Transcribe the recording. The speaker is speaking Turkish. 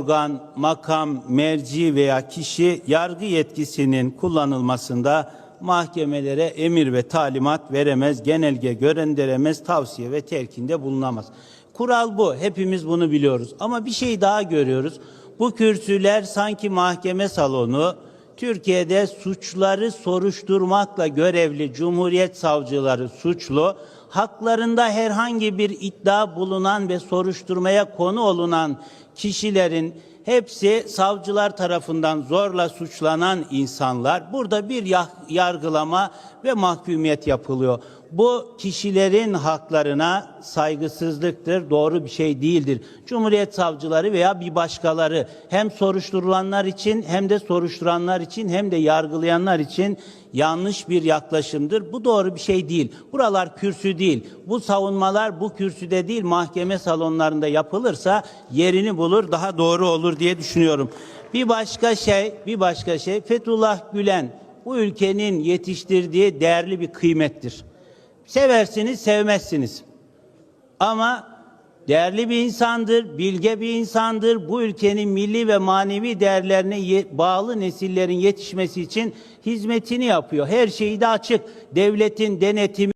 organ, makam, merci veya kişi yargı yetkisinin kullanılmasında mahkemelere emir ve talimat veremez, genelge gönderemez, tavsiye ve telkinde bulunamaz. Kural bu. Hepimiz bunu biliyoruz. Ama bir şey daha görüyoruz. Bu kürsüler sanki mahkeme salonu, Türkiye'de suçları soruşturmakla görevli Cumhuriyet savcıları suçlu, haklarında herhangi bir iddia bulunan ve soruşturmaya konu olunan kişilerin hepsi savcılar tarafından zorla suçlanan insanlar. Burada bir ya- yargılama ve mahkumiyet yapılıyor. Bu kişilerin haklarına saygısızlıktır, doğru bir şey değildir. Cumhuriyet savcıları veya bir başkaları hem soruşturulanlar için hem de soruşturanlar için hem de yargılayanlar için yanlış bir yaklaşımdır. Bu doğru bir şey değil. Buralar kürsü değil. Bu savunmalar bu kürsüde değil mahkeme salonlarında yapılırsa yerini bulur, daha doğru olur diye düşünüyorum. Bir başka şey, bir başka şey Fethullah Gülen bu ülkenin yetiştirdiği değerli bir kıymettir. Seversiniz, sevmezsiniz. Ama değerli bir insandır, bilge bir insandır. Bu ülkenin milli ve manevi değerlerine bağlı nesillerin yetişmesi için hizmetini yapıyor. Her şeyi de açık. Devletin denetimi